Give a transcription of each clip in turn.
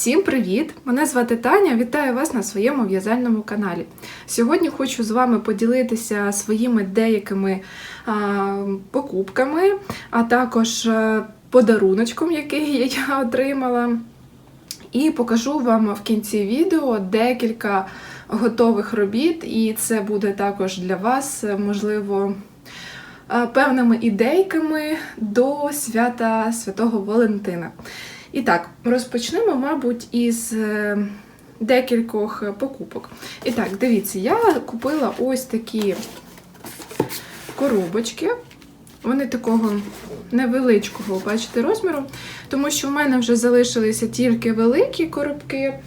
Всім привіт! Мене звати Таня. Вітаю вас на своєму в'язальному каналі. Сьогодні хочу з вами поділитися своїми деякими а, покупками, а також а, подаруночком, який я отримала. І покажу вам в кінці відео декілька готових робіт, і це буде також для вас, можливо, певними ідейками до свята Святого Валентина. І так, розпочнемо, мабуть, із е, декількох покупок. І так, дивіться, я купила ось такі коробочки. Вони такого невеличкого, бачите, розміру, тому що в мене вже залишилися тільки великі коробки,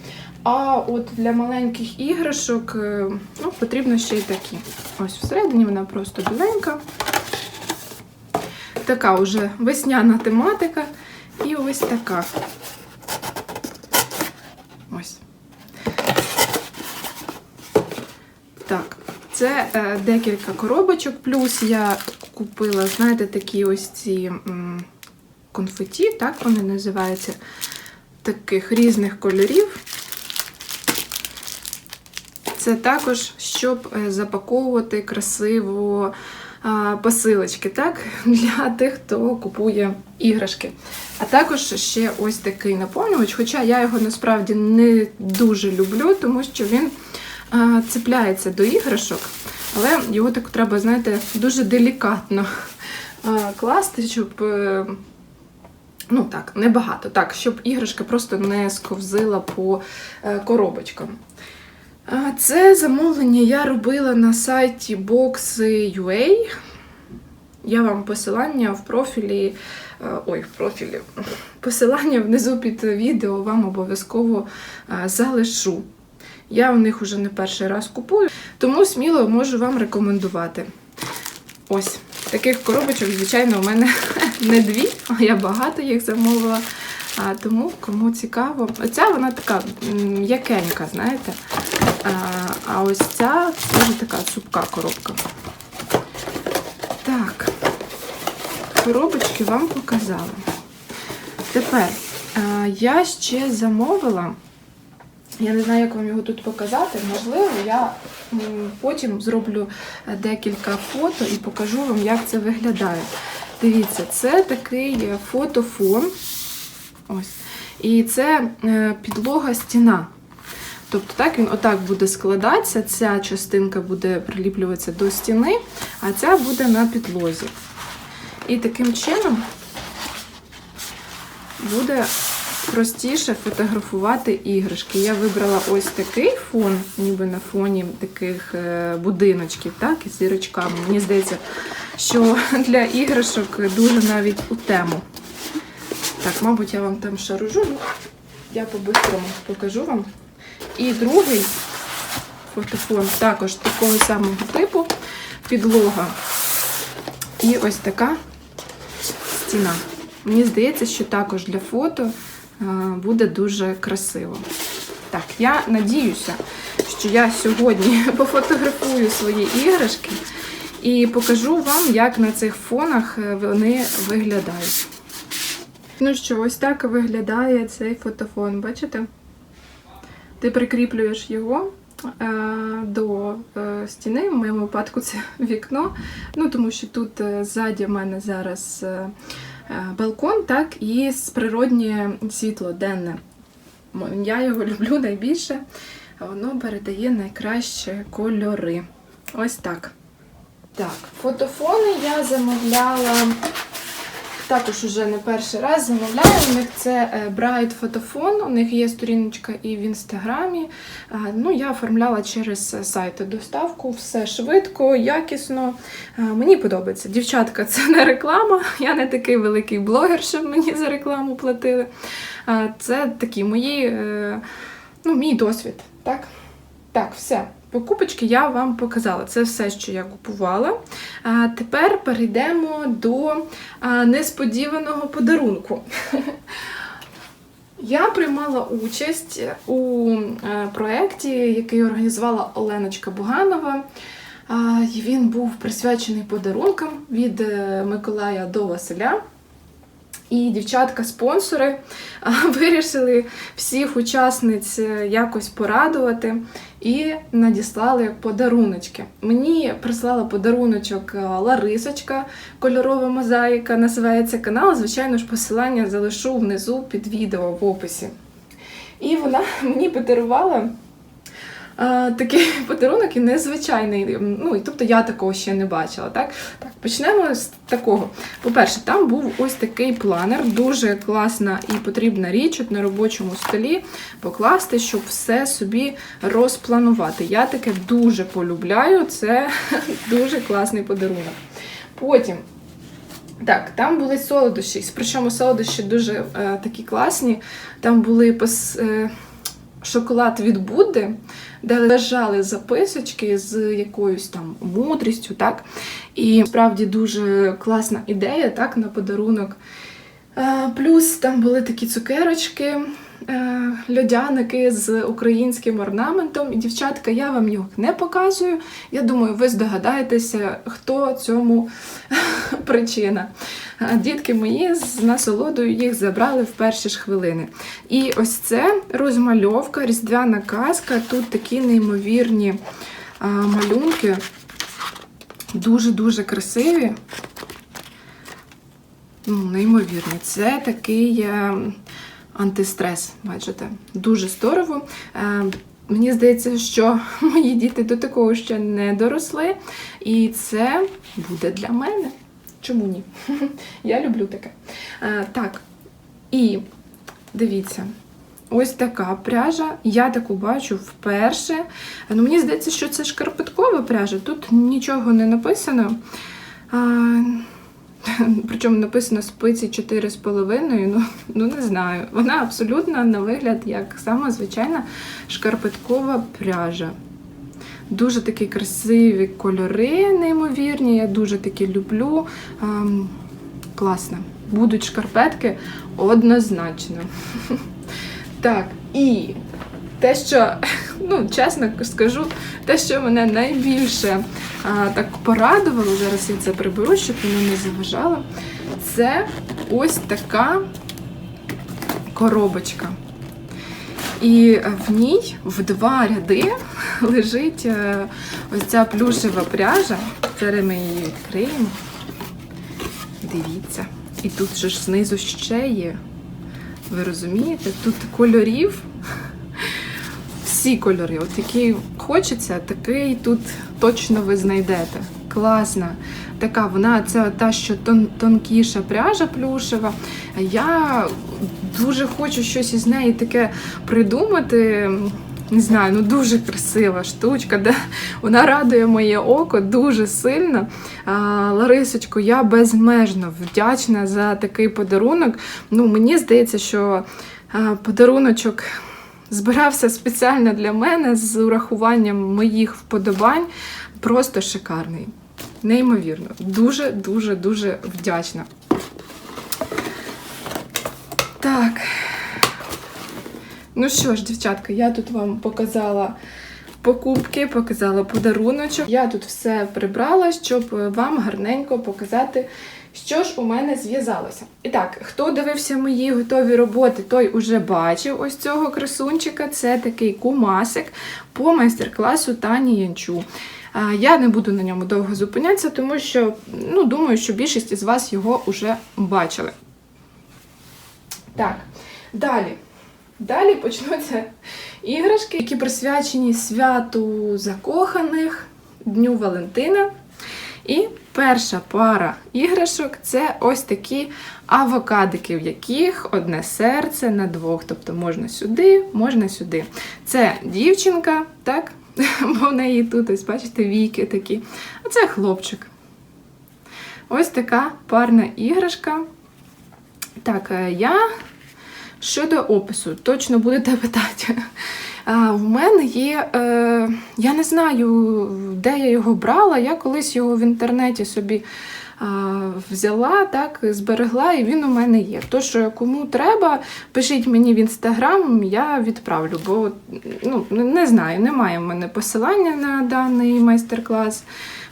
а от для маленьких іграшок е, ну, потрібно ще й такі. Ось всередині вона просто біленька. Така вже весняна тематика. І ось така. Ось. Так, це е, декілька коробочок, плюс я купила, знаєте, такі ось ці м, конфеті, так вони називаються, таких різних кольорів. Це також, щоб е, запаковувати красиво а, посилочки, так, для тих, хто купує іграшки. А також ще ось такий наповнювач, хоча я його насправді не дуже люблю, тому що він цепляється до іграшок, але його так треба, знаєте, дуже делікатно класти, щоб. е, Ну так, небагато, так, щоб іграшка просто не сковзила по е, коробочкам. Це замовлення я робила на сайті Box.ua. Я вам посилання в профілі. Е, Ой, в профілі. Посилання внизу під відео вам обов'язково е, залишу. Я в них уже не перший раз купую, тому сміло можу вам рекомендувати. Ось, таких коробочок, звичайно, у мене не дві, а я багато їх замовила. А, тому кому цікаво. Оця вона така м'якенька, знаєте. А, а ось ця дуже така цупка коробка. Так, коробочки вам показала. Тепер а, я ще замовила. Я не знаю, як вам його тут показати. Можливо, я потім зроблю е, декілька фото і покажу вам, як це виглядає. Дивіться, це такий е, фотофон. Ось. І це е, підлога стіна. Тобто так він отак буде складатися, ця частинка буде приліплюватися до стіни, а ця буде на підлозі. І таким чином буде простіше фотографувати іграшки. Я вибрала ось такий фон, ніби на фоні таких е, будиночків, так, із зірочками. Мені здається, що для іграшок дуже навіть у тему. Так, мабуть, я вам там шаружу. Ну, Я по-бистрому покажу вам. І другий фотофон також такого самого типу. Підлога. І ось така стіна. Мені здається, що також для фото е, буде дуже красиво. Так, я надіюся, що я сьогодні пофотографую свої іграшки і покажу вам, як на цих фонах е, вони виглядають. Ну що, ось так виглядає цей фотофон, бачите? Ти прикріплюєш його до е, стіни, в моєму випадку це вікно. Ну, тому що тут е, ззаді в мене зараз е, е, балкон, так, і природнє світло денне. Я його люблю найбільше, воно передає найкращі кольори. Ось так. Так, фотофони я замовляла. Також уже не перший раз замовляю. У них це е, Bright фотофон, у них є сторіночка і в інстаграмі. Ну, я оформляла через сайти доставку, все швидко, якісно. Мені подобається. Дівчатка, це не реклама. Я не такий великий блогер, щоб мені за рекламу платили. Це такі мої, е, ну, мій досвід. Так, так, все. Покупочки я вам показала. Це все, що я купувала. А тепер перейдемо до несподіваного подарунку. Я приймала участь у е, проєкті, який організувала Оленочка Буганова. Він був присвячений подарункам від е, Миколая до Василя. І дівчатка-спонсори вирішили всіх учасниць е, якось порадувати і надіслали подаруночки. Мені прислала подаруночок е, Ларисочка, кольорова мозаїка, називається канал. Звичайно ж, посилання залишу внизу під відео в описі. І вона мені подарувала такий подарунок і незвичайний. Ну, і тобто я такого ще не бачила. Так? Так, почнемо з такого. По-перше, там був ось такий планер, дуже класна і потрібна річ от на робочому столі покласти, щоб все собі розпланувати. Я таке дуже полюбляю, це дуже класний подарунок. Потім. Так, там були солодощі, причому солодощі дуже е, такі класні. Там були пос, е, шоколад від Будди, де лежали записочки з якоюсь там мудрістю, так? І справді дуже класна ідея, так, на подарунок. Е, Плюс там були такі цукерочки, льодяники з українським орнаментом. І, дівчатка, я вам їх не показую. Я думаю, ви здогадаєтеся, хто цьому причина. Е, Дітки мої з насолодою їх забрали в перші ж хвилини. І ось це розмальовка, різдвяна казка. Тут такі неймовірні малюнки, дуже-дуже красиві. Ну, неймовірні. Це такий е, антистрес, бачите, дуже здорово. Е, Мені здається, що мої діти до такого ще не доросли, і це буде для мене. Чому ні? Я люблю таке. Е, так, і дивіться. Ось така пряжа. Я таку бачу вперше. Ну, мені здається, що це шкарпеткова пряжа. Тут нічого не написано. А, причому написано спиці 4,5. Ну, ну не знаю. Вона абсолютно на вигляд як сама звичайна шкарпеткова пряжа. Дуже такі красиві кольори, неймовірні. Я дуже такі люблю. Ам, класно. Будуть шкарпетки однозначно. Так, і те, що, ну, чесно скажу, те, що мене найбільше а, так порадувало, зараз я це приберу, щоб воно не заважало, це ось така коробочка. І в ній в два ряди лежить е, ось ця плюшева пряжа. Зараз ми її відкриємо. Дивіться. І тут ж знизу ще є. Ви розумієте? Тут кольорів. Всі кольори. От який хочеться, такий тут точно ви знайдете. Класна. Така вона, це та, що тон, тонкіша пряжа плюшева. Я дуже хочу щось із неї таке придумати. Не знаю, ну дуже красива штучка, де вона радує моє око дуже сильно. А, Ларисочко, я безмежно вдячна за такий подарунок. Ну, мені здається, що подаруночок збирався спеціально для мене з урахуванням моїх вподобань. Просто шикарний. Неймовірно. Дуже, дуже, дуже вдячна. Так. Ну що ж, дівчатка, я тут вам показала покупки, показала подаруночок. Я тут все прибрала, щоб вам гарненько показати, що ж у мене зв'язалося. І так, хто дивився мої готові роботи, той уже бачив ось цього красунчика. Це такий кумасик по майстер-класу Тані Янчу. Я не буду на ньому довго зупинятися, тому що ну, думаю, що більшість із вас його вже бачили. Так, далі. Далі почнуться іграшки, які присвячені святу закоханих, Дню Валентина. І перша пара іграшок це ось такі авокадики, в яких одне серце на двох. Тобто можна сюди, можна сюди. Це дівчинка, так? Бо в неї тут, ось, бачите, віки такі. А це хлопчик. Ось така парна іграшка. Так, е, я щодо опису, точно будете питати. В мене є, е, я не знаю, де я його брала. Я колись його в інтернеті собі взяла, так, зберегла, і він у мене є. То, що кому треба, пишіть мені в інстаграм, я відправлю, бо ну, не знаю, немає в мене посилання на даний майстер-клас.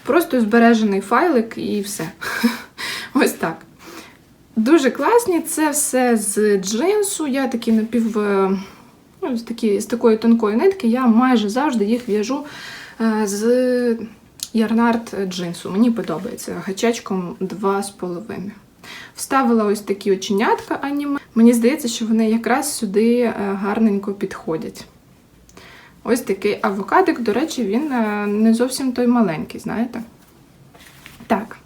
Просто збережений файлик і все. Ось так. Дуже класні. Це все з джинсу. Я такі напів. Ну, з, такі, з такої тонкої нитки я майже завжди їх в'яжу е, з ярнард джинсу. Мені подобається гачечком 2,5. Вставила ось такі оченятка аніме. Мені здається, що вони якраз сюди е, гарненько підходять. Ось такий авокадик, до речі, він е, не зовсім той маленький, знаєте? Так,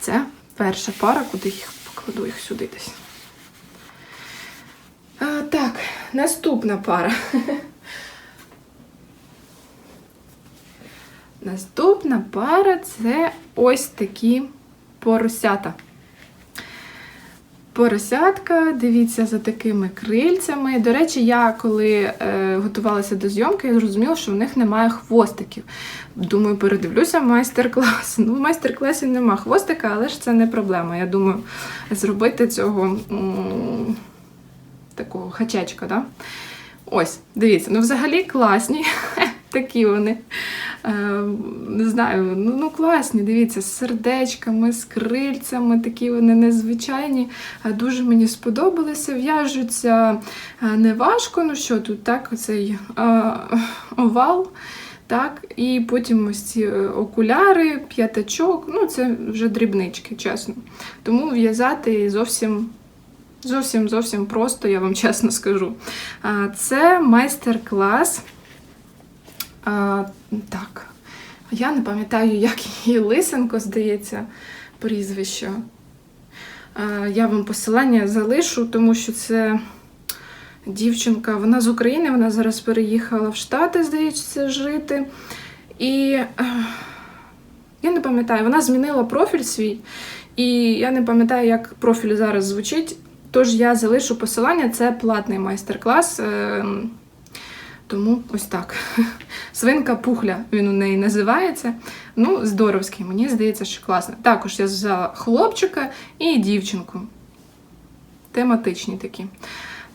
це перша пара, куди їх покладу їх сюди десь. Так, наступна пара. Наступна пара це ось такі поросята. Поросятка, дивіться за такими крильцями. До речі, я коли е, готувалася до зйомки, я зрозуміла, що в них немає хвостиків. Думаю, передивлюся майстер-клас. Ну, в майстер-класі нема хвостика, але ж це не проблема. Я думаю, зробити цього м, такого хачечка, да? Ось, дивіться, ну взагалі класні. Такі вони. Е, не знаю, ну, ну класні, дивіться, з сердечками, з крильцями, такі вони незвичайні. Дуже мені сподобалися. В'яжуться е, неважко. Ну що тут, так, оцей е, овал. Так, і потім ось ці окуляри, п'ятачок, ну це вже дрібнички, чесно. Тому в'язати зовсім зовсім зовсім просто, я вам чесно скажу. Це майстер-клас. Так, я не пам'ятаю, як її Лисенко, здається, прізвище. Я вам посилання залишу, тому що це дівчинка, вона з України, вона зараз переїхала в Штати, здається, жити. І я не пам'ятаю, вона змінила профіль свій, і я не пам'ятаю, як профіль зараз звучить. Тож я залишу посилання, це платний майстер-клас. е, Тому ось так. Свинка пухля він у неї називається. Ну, здоровський, мені здається, що класно. Також я взяла хлопчика і дівчинку. Тематичні такі.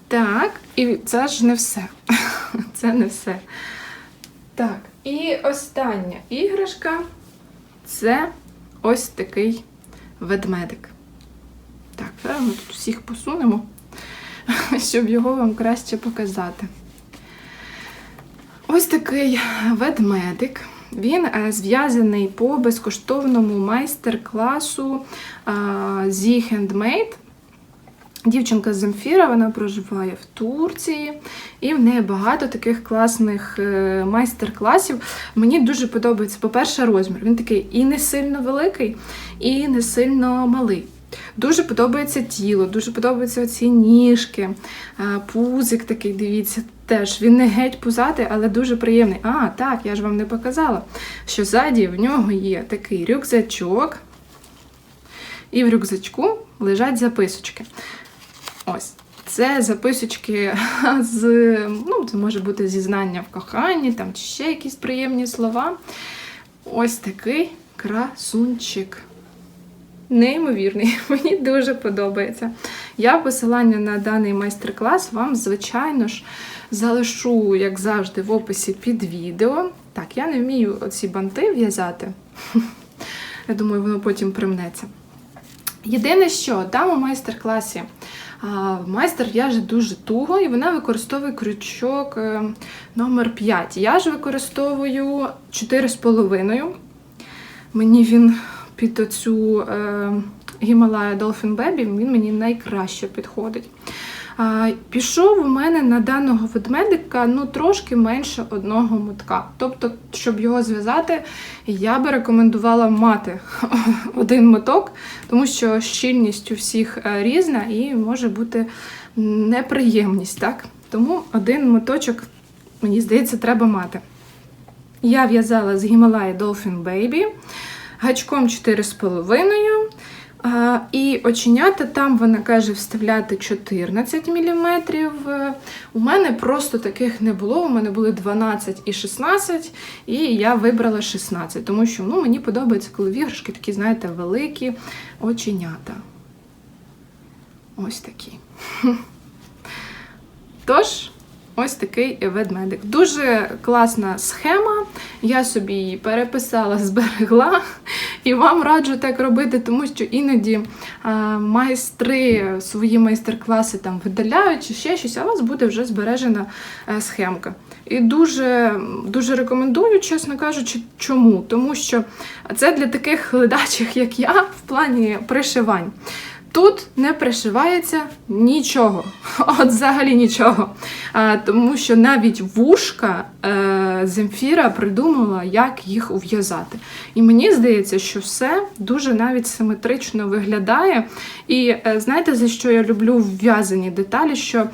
Так, і це ж не все. Це не все. Так, і остання іграшка це ось такий ведмедик. Так, зараз ми тут всіх посунемо, щоб його вам краще показати. Ось такий ведмедик. Він е, зв'язаний по безкоштовному майстер-класу е, зі Handmade. Дівчинка Земфіра, вона проживає в Турції, і в неї багато таких класних е, майстер-класів. Мені дуже подобається, по-перше, розмір. Він такий і не сильно великий, і не сильно малий. Дуже подобається тіло, дуже подобаються ці ніжки, е, пузик такий, дивіться, теж. Він не геть пузатий, але дуже приємний. А, так, я ж вам не показала, що ззаді в нього є такий рюкзачок, і в рюкзачку лежать записочки. Ось. Це записочки з, ну, це може бути зізнання в коханні, там чи ще якісь приємні слова. Ось такий красунчик. Неймовірний, мені дуже подобається. Я посилання на даний майстер-клас вам, звичайно ж, залишу, як завжди, в описі під відео. Так, я не вмію оці банти в'язати. Я думаю, воно потім примнеться. Єдине, що там у майстер-класі майстер в'яже дуже туго, і вона використовує крючок е, номер 5. Я ж використовую 4,5. Мені він під оцю е, Himalaya Dolphin Baby, він мені найкраще підходить. Пішов у мене на даного ведмедика ну, трошки менше одного мотка. Тобто, щоб його зв'язати, я би рекомендувала мати один моток, тому що щільність у всіх е, різна і може бути неприємність. так? Тому один моточок, мені здається, треба мати. Я в'язала з Himalaya Dolphin Baby гачком 4,5. І оченята там вона каже вставляти 14 мм. У мене просто таких не було. У мене були 12 і 16, і я вибрала 16, тому що ну, мені подобається, коли в іграшки такі, знаєте, великі оченята. Ось такі. Тож, ось такий ведмедик. Дуже класна схема. Я собі її переписала, зберегла І вам раджу так робити, тому що іноді а, майстри свої майстер-класи там видаляють чи ще щось, а у вас буде вже збережена е, схемка. І дуже, дуже рекомендую, чесно кажучи, чому? Тому що це для таких ледачих, як я, в плані пришивань. Тут не пришивається нічого, от взагалі нічого. А, тому що навіть вушка е, Земфіра придумала, як їх ув'язати. І мені здається, що все дуже навіть симетрично виглядає. І е, знаєте, за що я люблю вв'язані деталі, що е,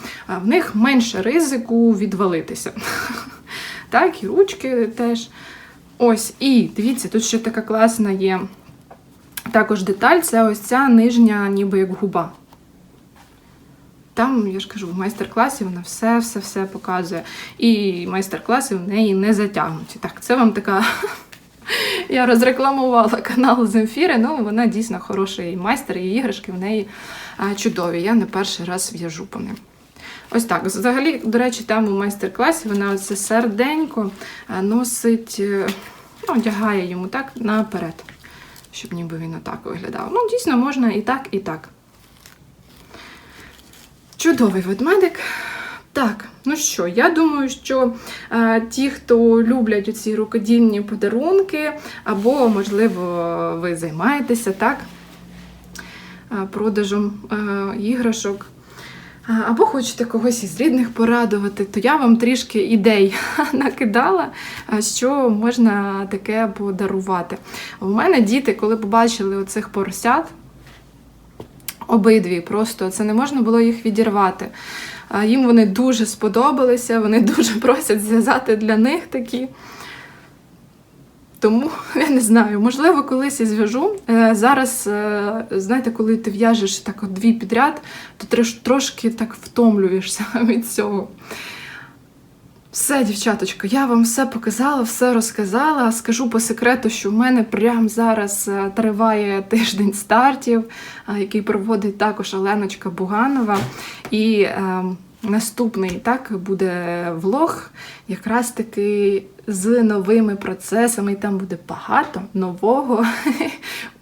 в них менше ризику відвалитися. Так, і ручки теж. Ось, і дивіться, тут ще така класна є. Також деталь це ось ця нижня, ніби як губа. Там, я ж кажу, в майстер-класі вона все-все-все показує. І майстер-класи в неї не затягнуті. Так, це вам така. Я розрекламувала канал Земфіри, ну вона дійсно хороший майстер, і іграшки в неї чудові. Я не перший раз в'яжу по ним. Ось так. Взагалі, до речі, там у майстер-класі вона серденько носить, е, ну, одягає йому так наперед щоб ніби він отак виглядав. Ну, дійсно, можна і так, і так. Чудовий ведмедик. Так, ну що, я думаю, що е, ті, хто люблять оці рукодільні подарунки, або, можливо, ви займаєтеся так, е, продажем е, іграшок, або хочете когось із рідних порадувати, то я вам трішки ідей накидала, що можна таке подарувати. У мене діти, коли побачили оцих поросят, обидві просто це не можна було їх відірвати. Їм вони дуже сподобалися, вони дуже просять зв'язати для них такі. Тому я не знаю, можливо, колись і зв'яжу. Е, Зараз, е, знаєте, коли ти в'яжеш так от дві підряд, то трошки так втомлюєшся від цього. Все, дівчаточко, я вам все показала, все розказала. Скажу по секрету, що в мене прямо зараз е, триває тиждень стартів, який проводить також Оленочка Буганова. І е, наступний так буде влог, якраз таки з новими процесами. І там буде багато нового.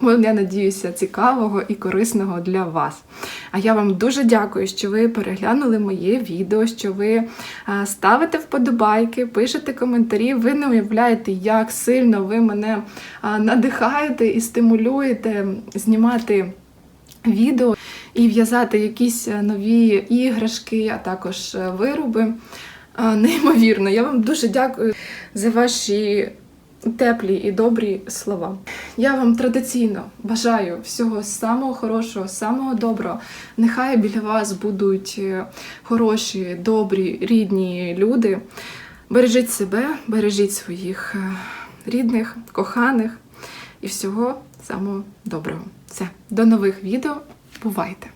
Я надіюся, цікавого і корисного для вас. А я вам дуже дякую, що ви переглянули моє відео, що ви е, ставите вподобайки, пишете коментарі. Ви не уявляєте, як сильно ви мене е, надихаєте і стимулюєте знімати відео і в'язати якісь е, нові іграшки, а також е, вироби. Е, Неймовірно, я вам дуже дякую за ваші теплі і добрі слова. Я вам традиційно бажаю всього самого хорошого, самого доброго. Нехай біля вас будуть хороші, добрі, рідні люди. Бережіть себе, бережіть своїх рідних, коханих і всього самого доброго. Все, до нових відео. Бувайте!